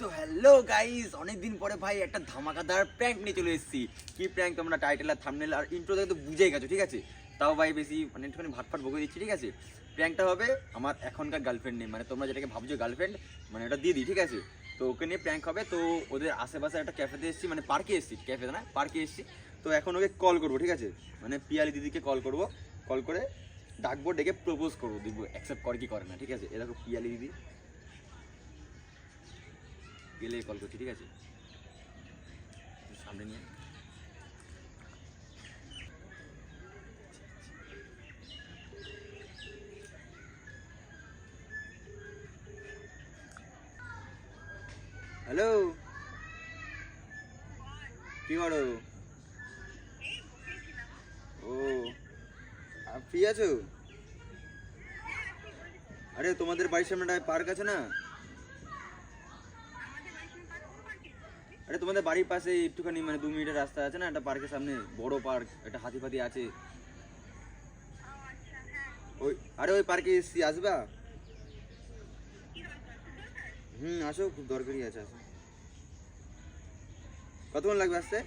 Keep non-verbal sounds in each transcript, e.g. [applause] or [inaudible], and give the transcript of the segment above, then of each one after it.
তো hello guys অনেকদিন পরে ভাই একটা ধামাকাদার প্র্যাঙ্ক নিয়ে চলে এসেছি। কি প্র্যাঙ্ক তোমরা টাইটেল আর থাম্বনেল আর ইন্ট্রো দেখে তো বুঝেই গেছো, ঠিক আছে? তাও ভাই বেশি মানে একটুখানি ভাট ফাট বকে দিচ্ছি, ঠিক আছে? প্র্যাঙ্কটা হবে আমার এখনকার গার্লফ্রেন্ড নেই মানে তোমরা যেটাকে ভাবছ গার্লফ্রেন্ড মানে ওটা দিদি ঠিক আছে? তো ওকে নিয়ে প্র্যাঙ্ক হবে, তো ওদের আশেপাশে একটা ক্যাফেতে এসেছি মানে পার্কে এসেছি ক্যাফেতে না পার্কে এসেছি। তো এখন ওকে কল করব, ঠিক আছে? মানে পিয়ালি দিদিকে কল করব কল করে ডাকবো, ডেকে প্রপোজ করব, দেখব অ্যাকসেপ্ট করে কি করে না, ঠিক আছে? এরকম পিয়ালি দিদি। গেলে কল করছি, ঠিক আছে? সামনে নিয়ে হ্যালো? কি করো? ও ফ্রি আছো? আরে, তোমাদের বাড়ির সামনে একটা পার্ক আছে না? আরে তোমাদের বাড়ির পাশে একটুখানি মানে দু মিনিটের রাস্তা আছে না? একটা পার্কের সামনে, বড় পার্ক, একটা হাতি ফাতি আছে। ওই, আরে ওই পার্কে এসছি, আসবা? হুম, আসো, খুব দরকারি আছে, আসো। কতক্ষণ লাগবে আসতে?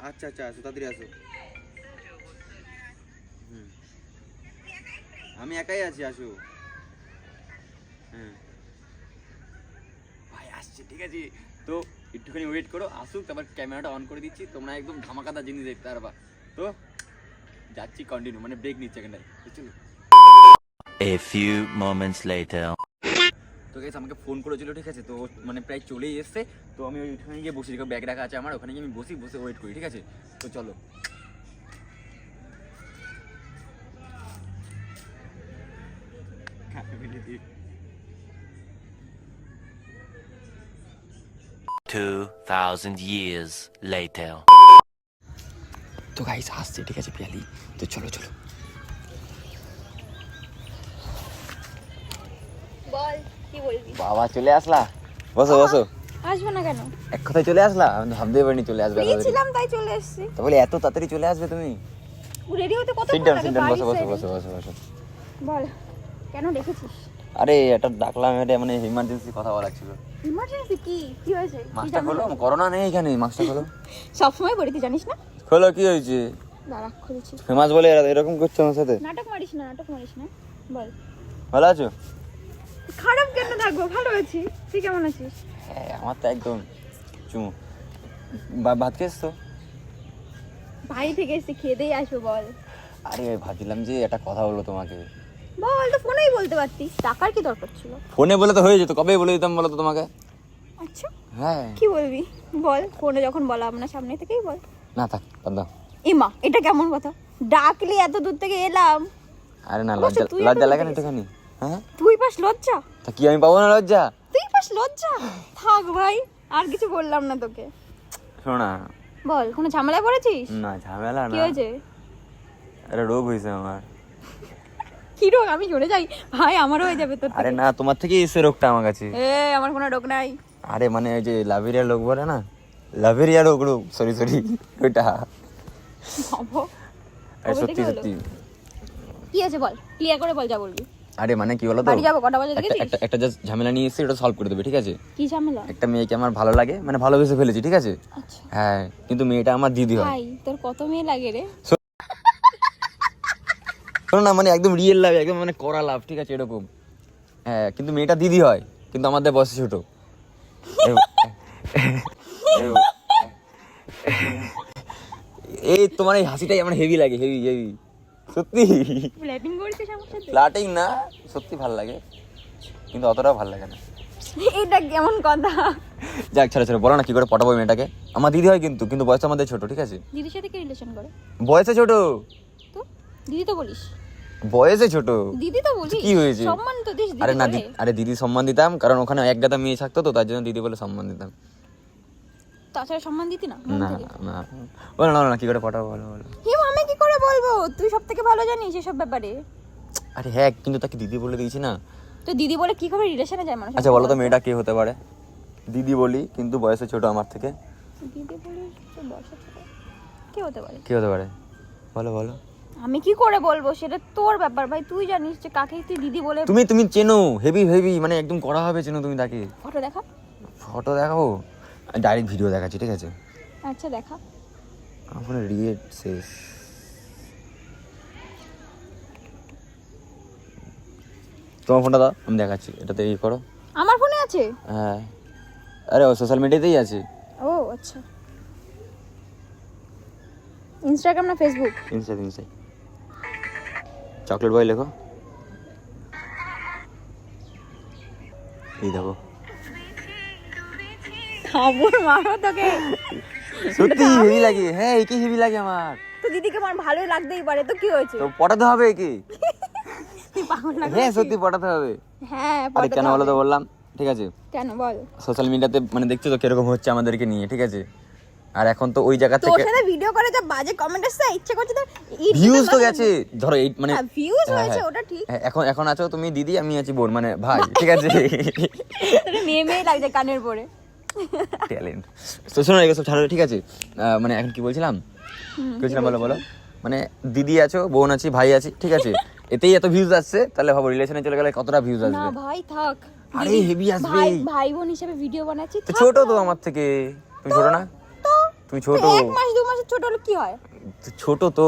আচ্ছা আচ্ছা আসো, তাড়াতাড়ি আসো। হুম। আমি একাই আছি, আসো। হ্যাঁ। আসছে ঠিক আছে? তো একটুখানি ওয়েট করো আসুক তারপর ক্যামেরাটা অন করে দিচ্ছি। তোমরা একদম ধামাকাদা জিনিস দেখতে পারবা। তো যাচ্ছি কন্টিনিউ মানে ব্রেক নিচ্ছে এখানটায় চলো A few moments later. তো গেছে আমাকে ফোন করেছিল ঠিক আছে? তো মানে প্রায় চলেই এসছে। তো আমি ওইখানে গিয়ে বসি দেখো ব্যাগ রাখা আছে আমার ওখানে গিয়ে আমি বসি বসে ওয়েট করি ঠিক আছে? তো চলো। হ্যাঁ 2000 years later. তো গাইস আসছে ঠিক আছে পিয়ালি তো চলো চলো বাবা চলে আসলা? বসো বসো। আসবে না কেন? এক কথায় চলে আসলা? আমি তো ভাবতেই পারিনি চলে আসবে ছিলাম তাই চলে এসেছি। তো এত তাড়াতাড়ি চলে আসবে তুমি? রেডি হতে কত সিট ডাউন সিট ডাউন বসো বসো বসো বসো বসো। বল কেন দেখেছিস আরে এটা ডাকলাম এটা মানে ইমার্জেন্সি কথা বলার ছিল ইমার্জেন্সি কি কি হয়েছে মাস্কটা খোলো করোনা নেই এখানে মাস্কটা খোলো। সব সময় করি তুই জানিস না? খোলো কি হয়েছে? দাঁড়া খুলেছি। ফেমাস বলে এরা এরকম করছ আমার সাথে? নাটক মারিস না নাটক মারিস না। বল। ভালো আছো? খারাপ কেন থাকব? ভালো আছি। তুই কেমন আছিস? আমার তো একদম চুমু। বা- ভাত খেয়েছ তো? বাড়ি থেকে এসে খেয়ে দিয়ে আসব বল। আরে ভাবছিলাম যে একটা কথা বলব তোমাকে। বল তো বলতে পারতিস? টাকার কি দরকার ছিল? ফোনে বলে তো হয়ে যেত কবে বলে দিতাম বলো তো তোমাকে? আচ্ছা। হ্যাঁ। কি বলবি? বল ফোনে যখন বলা আপনার সামনে থেকেই বল। না থাক বাদ দাও। ইমা এটা কেমন কথা? ডাকলি এত দূর থেকে এলাম। আরে না লজ্জা লজ্জা লাগে না একটুখানি হ্যাঁ? তুই পাস লজ্জা? তা কি আমি পাবো না লজ্জা? তুই পাস লজ্জা? থাক ভাই আর কিছু বললাম না তোকে। শোনো। না বল কোনো ঝামেলায় পড়েছিস? না ঝামেলা কি হয়েছে? একটা রোগ হয়েছে আমার। কি রোগ? আমি যাই। ভাই আমারও হয়ে যাবে তোর আরে না তোমার এসে রোগটা আমার কাছে। এ আমার কোনো রোগ নাই। আরে মানে ওই যে লাভেরিয়া বলে না? লাভেরিয়া রোগ রোগ সরি সরি ওইটা। আরে সত্যি সত্যি। কি আছে বল? ক্লিয়ার করে বল যা বলবি। আরে মানে কি বলো তো বাড়ি যাব কটা বাজে একটা একটা জাস্ট ঝামেলা নিয়ে এসে ওটা সলভ করে দেবে ঠিক আছে? কি ঝামেলা? একটা মেয়েকে আমার ভালো লাগে মানে ভালোবেসে ফেলেছি ঠিক আছে? আচ্ছা। হ্যাঁ কিন্তু মেয়েটা আমার দিদি হয়। ভাই তোর কত মেয়ে লাগে রে? শোনো না মানে একদম রিয়েল লাভ একদম মানে করা লাভ ঠিক আছে এরকম। হ্যাঁ কিন্তু মেয়েটা দিদি হয় কিন্তু আমাদের বয়সে ছোট। এই- তোমার এই হাসিটাই আমার হেভি লাগে হেভি হেভি সত্যি? ফ্ল্যাটিং ফ্লাটিং না সত্যি ভালো লাগে। কিন্তু অতটাও ভালো লাগে না। এটা কেমন কথা? যাক ছাড়া ছাড়া বলো না কি করে পটাবো মেয়েটাকে? আমার দিদি হয় কিন্তু কিন্তু বয়স আমাদের ছোট ঠিক আছে? দিদির সাথে কি রিলেশন করে? বয়সে ছোট। তো? দিদি তো বলিস। বয়সে ছোট। দিদি তো বলিস কি হয়েছে? সম্মান তো দিস দিদি আরে না বলে। আরে দিদি সম্মান দিতাম কারণ ওখানে এক গাদা মেয়ে থাকতো তো তার জন্য দিদি বলে সম্মান দিতাম। তাছাড়া সম্মান দিতি না না না। বলো না বলো না কি করে পটাবো বলো বলো। হিম আমি কি করে বলব? তুই সব থেকে ভালো জানিস এসব ব্যাপারে। আরে হ্যাঁ কিন্তু তাকে দিদি বলে দিয়েছি না। তো দিদি বলে কি করে রিলেশনে যায় মানুষ আচ্ছা বলো তো মেয়েটা কে হতে পারে? দিদি বলি কিন্তু বয়সে ছোট আমার থেকে। দিদি বলে তো বয়স ছোট। কে হতে পারে? কে হতে পারে? বলো বলো। আমি কি করে বলব? সেটা তোর ব্যাপার ভাই। তুই জানিস যে কাকে তুই দিদি বলে তুমি তুমি চেনো হেভি হেভি মানে একদম করা হবে চেনো তুমি তাকে। ফটো দেখা? ফটো দেখাবো? ডাইরেক্ট ভিডিও দেখাচ্ছি ঠিক আছে? আচ্ছা দেখা। আমার রিয়েট শেষ। তোমার ফোনটা দাও আমি দেখাচ্ছি। এটাতে ইয়ে করো। আমার ফোনে আছে? হ্যাঁ। আরে ও সোশ্যাল মিডিয়াতেই আছে। ও আচ্ছা। ইনস্টাগ্রাম না Facebook inside inside chocolate boy লেখো। এই দেখো। খবর মারো তোকে। সত্যি হেভি লাগে। হ্যাঁ একে হেভি লাগে আমার। তো দিদিকে আমার ভালোই লাগতেই পারে। তো কি হয়েছে? তো পটাতে হবে একে। তুই হ্যাঁ সত্যি পটাতে হবে। হ্যাঁ আরে কেন বলো তো বললাম। ঠিক আছে। কেন বল? সোশ্যাল মিডিয়াতে মানে দেখছ তো কীরকম হচ্ছে আমাদেরকে নিয়ে। ঠিক আছে? আর এখন তো ওই জায়গা তোর থেকে সাথে ভিডিও করে যা বাজে কমেন্ট আসছে ইচ্ছে করছে তো ভিউজ তো। গেছে। ধরো এই মানে হ্যাঁ, views হ্যাঁ, হয়েছে, হ্যাঁ। ওটা ঠিক। হ্যাঁ, এখন এখন আছো তুমি দিদি আমি আছি বোন মানে ভাই ঠিক আছে? তোর মেয়ে মেয়ে লাগছে কানের পরে। ট্যালেন্ট তো শোনো এগুলো সব ছাড়ো ঠিক আছে? মানে এখন কি বলছিলাম? বলছিলাম বলো বলো। মানে দিদি আছো বোন আছি ভাই আছি ঠিক আছে? এতেই এত ভিউজ আসছে তাহলে ভাবো রিলেশনে চলে গেলে কতটা ভিউজ না আসবে? ভাই থাক। আরে, heavy আসবে। ভাই ভাই বোন হিসেবে ভিডিও বানাচ্ছি ছোট না। তো আমার থেকে। তুমি ছোট না? তো তুমি ছোট। এক মাস দু মাসের ছোট হলে কি হয়? ছোট তো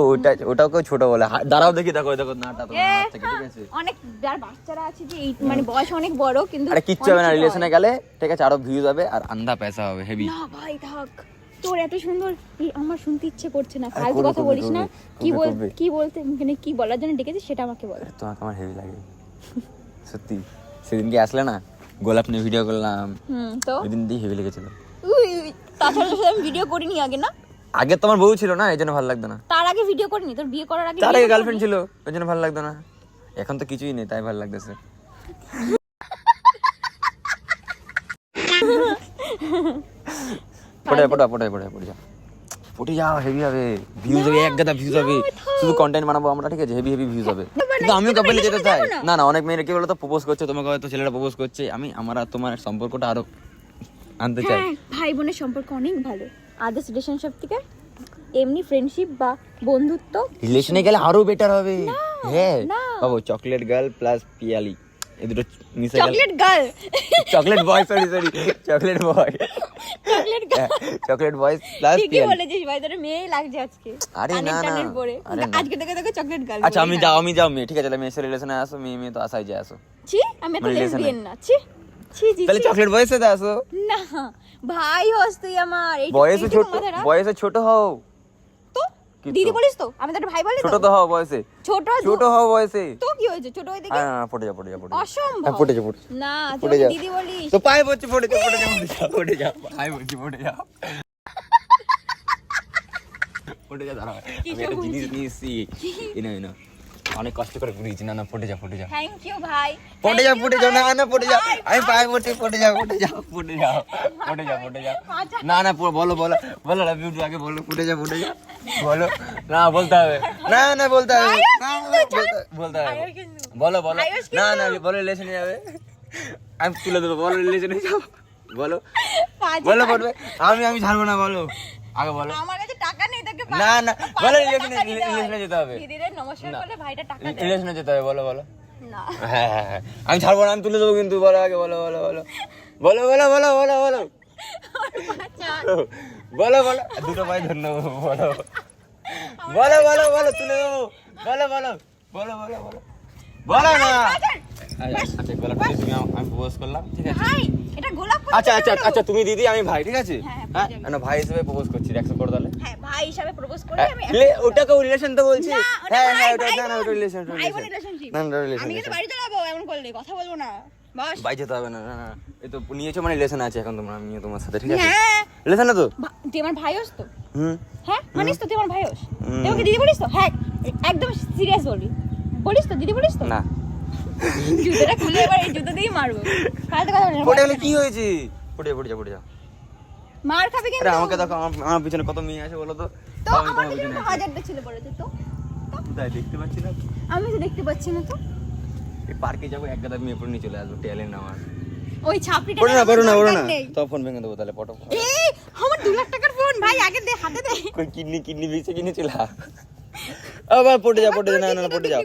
ওটাকেও ছোট বলে। দাঁড়াও দেখি দেখো দেখো নাটা তো থেকে ঠিক হ্যাঁ, আছে? অনেক যার বাচ্চারা আছে যে এই মানে বয়স অনেক বড় কিন্তু আরে কিচ্ছু হবে না রিলেশনে গেলে ঠিক আছে আরও ভিউজ হবে আর আন্ধা পয়সা হবে হেভি না ভাই থাক। তোর এত সুন্দর আমার শুনতে ইচ্ছে করছে না। ফালতু কথা বলিস না। কি বল কি বলতে মানে কি বলার জন্য ডেকেছিস সেটা আমাকে বল। তোমাকে আমার হেভি লাগে। সত্যি। সেদিনকে আসলে না গোলাপ নিয়ে ভিডিও করলাম। হুম তো? ওই দিন দিয়ে হেভি লেগেছিল। তাছাড়া তোর সাথে আমি ভিডিও করিনি আগে না? আগে তোমার বউ ছিল না এই জন্য ভালো লাগতো না। তার আগে ভিডিও করিনি তোর বিয়ে করার আগে তার আগে গার্লফ্রেন্ড ছিল ওই জন্য ভালো লাগতো না। এখন তো কিছুই নেই তাই ভালো লাগতেছে। পড়ে পড়ে পড়ে পড়ে পড়ে যা। পড়ে যাও হেভি হবে। ভিউজ হবে এক গাদা ভিউজ হবে। শুধু কন্টেন্ট বানাবো আমরা ঠিক আছে? হেভি হেভি ভিউজ হবে। [laughs] কিন্তু আমিও কাপলে যেতে চাই। না? না অনেক মেয়েরা কি বলতো প্রপোজ করছে তোমাকে হয়তো ছেলেরা প্রপোজ করছে। আমি আমার তোমার সম্পর্কটা আরও আনতে চাই হ্যাঁ ভাই বোনের সম্পর্ক অনেক ভালো। আদার্স রিলেশনশিপ থেকে এমনি ফ্রেন্ডশিপ বা বন্ধুত্ব রিলেশনে গেলে আরও বেটার হবে। হ্যাঁ। বাবু চকলেট গার্ল প্লাস পিয়ালি। এই দুটো মিশে গেল। Chocolate girl chocolate boy sorry sorry chocolate boy chocolate girl chocolate boy plus ঠিকই পিয়ালি। বলেছিস ভাই তোর মেয়েই লাগছে আজকে। আরে না, না। আজকে থেকে তোকে চকলেট গার্ল আচ্ছা আমি যাও আমি যাও মেয়ে। ঠিক আছে তাহলে মেয়ে রিলেশনে আসো মেয়ে মেয়ে তো আসাই যায় আসো। ছি আমি তো মানে লেসবিয়ান না ছি। ছি তাহলে চকলেট বয়ের সাথে আসো। না ভাই হস তুই আমার বয়সে ছোট বয়সে ছোট হও। তো? দিদি বলিস তো? আমি তোর ভাই বলি ছোট তো তো হও বয়সে। ছোট ছোট হও বয়সে। তো কি হয়েছে? ছোট হয়ে দেখে। হ্যাঁ হ্যাঁ, পড়ে যা পড়ে যা পড়ে অসম্ভব। হ্যাঁ, পড়ে যা পড়ে না তুই দিদি বলিস। তো পায়ে পড়ছে পড়ে যা পড়ে যা পড়ে যা পায়ে পড়ছে পড়ে যা। পড়ে যা দাঁড়া। আমি একটা জিনিস নিয়ে এসেছি। এই না এই না অনেক কষ্ট করে পুড়িয়েছি না না পড়ে যা পড়ে যা থ্যাংক ইউ ভাই। পড়ে যা পড়ে যাও না না পড়ে যাও। আমি পায়ে পড়ছি পড়ে যাও পড়ে যাও পড়ে যাও পড়ে যাও পড়ে যাও। না না বলো বলো বলো লাভ ইউ আগে বলো পড়ে যা পড়ে যা বলো না বলতে হবে। না না বলতে হবে। না, বলতে- হবে। বলো বলো। না না বলো রিলেশনে যাবে। আমি তুলে দেবো বলো রিলেশনে যাও বলো। বলো পড়বে আমি আমি ছাড়বো না বলো। আগে বলো আমার কাছে টাকা নেই তোকে না, না, বলো relation এ যেতে হবে। দিদিরে নমস্কার। করলে ভাইটা টাকা দেয়। রিলেশনে যেতে হবে বলো বলো। না। হ্যাঁ হ্যাঁ হ্যাঁ। আমি ছাড়বো না আমি তুলে দেবো কিন্তু বলো আগে বলো বলো বলো। বলো বলো বলো বলো বলো। আচ্ছা বলো বলো। দুটো ভাই ধন্যবাদ বলো। বলো বলো বলো তুলে দেবো। বলো বলো বলো বলো বলো। বলো না। আচ্ছা আচ্ছা। তুমি আমি প্রপোজ করলাম ঠিক আছে? ভাই এটা গোলাপ ফুল আচ্ছা আচ্ছা আচ্ছা তুমি দিদি আমি ভাই ঠিক আছে? হ্যাঁ, হ্যাঁ না ভাই হিসেবে প্রপোজ করছি একশো করে তাহলে হ্যাঁ ভাই হিসাবে প্রপোজ করে হ্যাঁ, আমি লে- ওটাকেও রিলেশন তো বলছি? হ্যাঁ হ্যাঁ ওটা না না ওটা রিলেশন ভাই। না না রিলেশন আমি কিন্তু বাড়ি চালাবো এমন করলে কথা বলব না। বাস। বাই যেতে হবে না না না তো নিয়েছো মানে রিলেশন আছে এখন তোমরা আমিও তোমার সাথে ঠিক আছে? হ্যাঁ। রিলেশন না তো? তুই আমার ভাই হোস তো? হুম। হ্যাঁ মানিস তো তুই আমার ভাই হোস। তুই আমাকে দিদি বলিস তো? হ্যাঁ একদম সিরিয়াস বলি। বলিস তো দিদি বলিস তো? না। জুতোটা খুলে এবার এই জুতো মারবো। ফালতু কথা পড়ে গেলে কি হয়েছে? পড়ে যা পড়ে যা পড়ে যা। মার খাবি কিন্তু। আরে আমাকে দেখো আমার পিছনে কত মেয়ে আছে বলো তো? তো আমি আমার পিছনে। হাজারটা ছেলে তো। তাই দেখতে পাচ্ছি না। আমি তো দেখতে পাচ্ছি না তো। এই পার্কে যাব এক গাদা মেয়ে পড়ে নিয়ে চলে আসব ট্যালেন্ট আমার। ওই ছাপড়িটা পড়ে না পড়ে না পড়ে না। তো ফোন ভেঙে দেবো তাহলে পটো এই আমার দু লাখ টাকার ফোন ভাই আগে দে হাতে দে। কই কিডনি কিডনি বেঁচে কিনে চলে আবার পড়ে যাও পড়ে যাও। না না পড়ে যাও।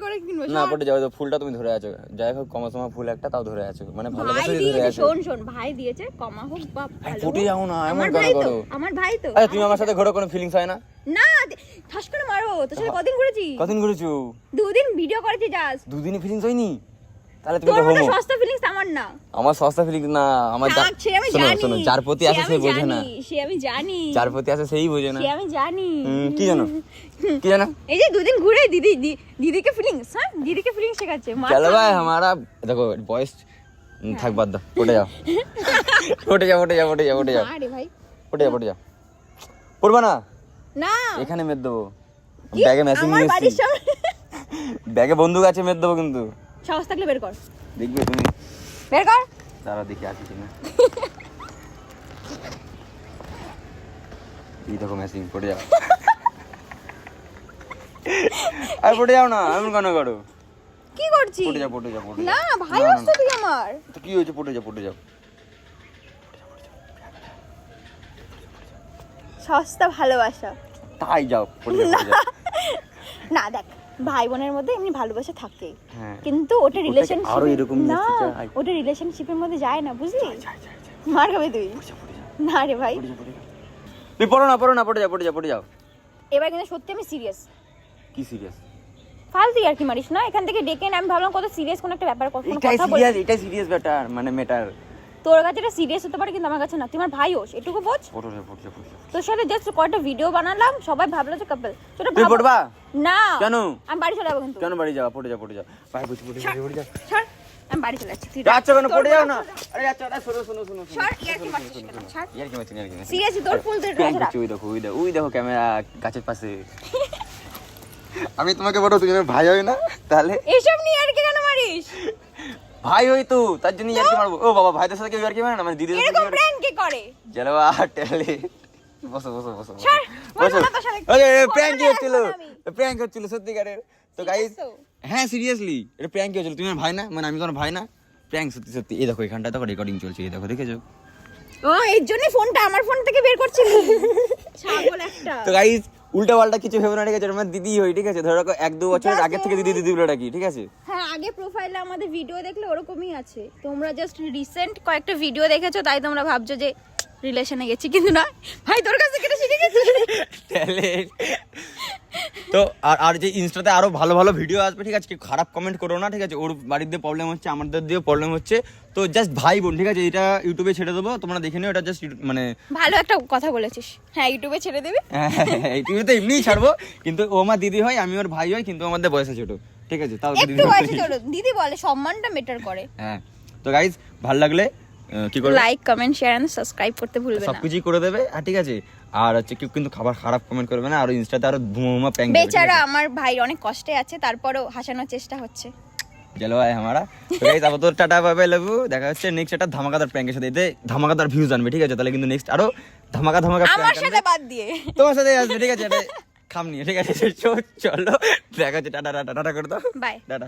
না পড়ে যাও ফুলটা তুমি ধরে আছো। যাই হোক কমা সময় ফুল একটা তাও ধরে আছো। মানে ভালো করে ধরে আছো। শোন শোন ভাই দিয়েছে কমা হোক বা ফুটে যাও না, এমন কেন করো? আমার ভাই তো। আরে তুমি আমার সাথে ঘোরো কোনো ফিলিংস হয় না? না ঠাস করে মারো। তোর সাথে কদিন ঘুরেছি? কতদিন ঘুরেছো? দুদিন ভিডিও করেছি জাস্ট দুদিনই ফিলিংস হয়নি? তাহলে তুমি হোমো সস্তা ফিলিংস আমার না। আমার সস্তা ফিলিংস না আমার শোনো শোনো যার প্রতি আসে সে বোঝে না। সে আমি জানি। যার প্রতি আসে সেই বোঝে না। সে আমি জানি। কি জানো? কি জানো? এই যে দুদিন ঘুরে দিদি দিদিকে ফিলিংস হ্যাঁ? দিদিকে ফিলিংস শেখাচ্ছে চলো ভাই আমারা দেখো বয়স থাক বাদ দাও উঠে যাও। উঠে যাও উঠে যাও উঠে যাও উঠে যাও। আরে ভাই। উঠে যাও উঠে যাও। পড়বা না? না। এখানে মেদ দেবো। ব্যাগে মেসেজ নিয়ে ব্যাগে বন্দুক আছে মেদ দেবো কিন্তু। সাহস থাকলে বের কর। দেখবে তুমি। বের কর। তারা দেখি আছে কিনা। এই দেখো মেশিন পড়ে যাও। আর পড়ে যাও না এমন কেন করো? কি করছিস? পড়ে যাও পড়ে যাও পড়ে না ভাই তুই আমার। তো কি হয়েছে? পড়ে যাও পড়ে যাও। সস্তা ভালোবাসা। তাই যাও পড়ে যাও না দেখ। ভাই বোনের মধ্যে এমনি ভালোবাসা থাকে হ্যাঁ। কিন্তু ওটা রিলেশনশিপ না ওটা রিলেশনশিপের মধ্যে যায় না বুঝলি? মার খাবে তুই। না রে ভাই। তুই পড়ো না পড়ো না পড়ে যাও পড়ে যাও পড়ে যাও। এবার কিন্তু সত্যি আমি সিরিয়াস কি সিরিয়াস ফালতু আর কি মারিস না এখান থেকে ডেকে আমি ভাবলাম কত সিরিয়াস কোন একটা ব্যাপার কথা বল সিরিয়াস এটাই সিরিয়াস ব্যাটার মানে মেটার তোর কাছে এটা সিরিয়াস হতে পারে কিন্তু আমার কাছে না। তুই আমার ভাই হোস এটুকু বোঝ? তোর সাথে জাস্ট কয়টা ভিডিও বানালাম সবাই ভাবলো যে কাপল তোরা তুই পড়বা? না। কেন? আমি বাড়ি চলে যাব কিন্তু। কেন বাড়ি যাও পড়ে যা পড়ে যাও ভাই বুঝি পড়ে যাও পড়ে যাও ছাড় আমি বাড়ি চলে যাচ্ছি তুই যাচ্ছ কেন পড়ে যাও না। আরে যাচ্ছ আরে শোনো শোনো শোনো ছাড়, ইয়ার্কি মারছিস কেন? ছাড়। ইয়ার কি মারছি ইয়ার কি Seriously, তোর ফুল প্র্যাঙ্ক ধরে রাখ। ওই দেখো ওই দেখো ওই দেখো ক্যামেরা গাছের পাশে। [laughs] আমি তোমাকে বলো তুমি আমার ভাই হই না তাহলে এসব নিয়ে আর কি কেন মারিস? [laughs] ভাই হই তো তার জন্য ইয়ার কি মারবো। ও বাবা ভাইদের সাথে কেউ ইয়ার কি মারে না? মানে দিদির সাথে এরকম প্র্যাঙ্ক কে করে? জলবা টেলে। বসো বসো বসো বসো। ওকে প্র্যাঙ্ক হচ্ছিল? প্র্যাঙ্ক হচ্ছিল সত্যিকারের? তো গাইস হ্যাঁ সিরিয়াসলি এটা প্র্যাঙ্ক হচ্ছিল? তুমি ভাই না? মানে আমি তোমার ভাই না? প্র্যাঙ্ক সত্যি সত্যি। এই দেখো এখানটা দেখো রেকর্ডিং চলছে এই দেখো দেখেছ? ও এর জন্য ফোনটা আমার ফোন থেকে বের করছিলি। [laughs] ছাগল একটা। তো গাইস উল্টা পাল্টা কিছু ভেবে না ঠিক আছে? আমার দিদি হই ঠিক আছে? ধরো রাখো এক দু বছরের আগে থেকে দিদি দিদি বলে ডাকি ঠিক আছে? হ্যাঁ আগে প্রোফাইলে আমাদের ভিডিও দেখলে ওরকমই আছে। তোমরা জাস্ট রিসেন্ট কয়েকটা ভিডিও দেখেছ তাই তোমরা ভাবছ যে রিলেশনে গেছি কিন্তু না ভাই তোর কাছে কেটে শিখে গেছি। তো আর আর যে ইনস্টাতে আরও ভালো ভালো ভিডিও আসবে ঠিক আছে? খারাপ কমেন্ট করো না ঠিক আছে? ওর বাড়ির দিয়ে প্রবলেম হচ্ছে আমাদের দিয়েও প্রবলেম হচ্ছে। তো জাস্ট ভাই বোন ঠিক আছে? এটা ইউটিউবে ছেড়ে দেবো তোমরা দেখে নিও এটা জাস্ট মানে ভালো একটা কথা বলেছিস। হ্যাঁ ইউটিউবে ছেড়ে দিবি? ইউটিউবে তো এমনিই ছাড়বো কিন্তু ও আমার দিদি হয় আমি ওর ভাই হয় কিন্তু আমাদের বয়সে ছোট। ঠিক আছে? তাও দিদি বলে সম্মানটা মেটার করে। হ্যাঁ। তো গাইজ ভালো লাগলে কি করবে? Like comment share and subscribe করতে ভুলবে না। সবকিছুই করে দেবে। আর ঠিক আছে আর হচ্ছে কেউ কিন্তু খাবার খারাপ কমেন্ট করবে না আর ইনস্টাতে আরও ধুমা প্যাং বেচারা আমার ভাই অনেক কষ্টে আছে তারপরেও হাসানোর চেষ্টা হচ্ছে। চলো ভাই আমারা তো গাইস আপাতত টাটা বাই বাই লাভ দেখা হচ্ছে নেক্সট একটা ধামাকাদার প্র্যাঙ্কের সাথে। এতে ধামাকাদার ভিউজ আনবে ঠিক আছে? তাহলে কিন্তু নেক্সট আরও ধামাকা ধামাকা আমার সাথে বাদ দিয়ে। তোমার সাথে আসবে ঠিক আছে? খাম নিয়ে ঠিক আছে? চলো দেখা হচ্ছে টাটা টাটা টাটা করে দাও। Bye tata.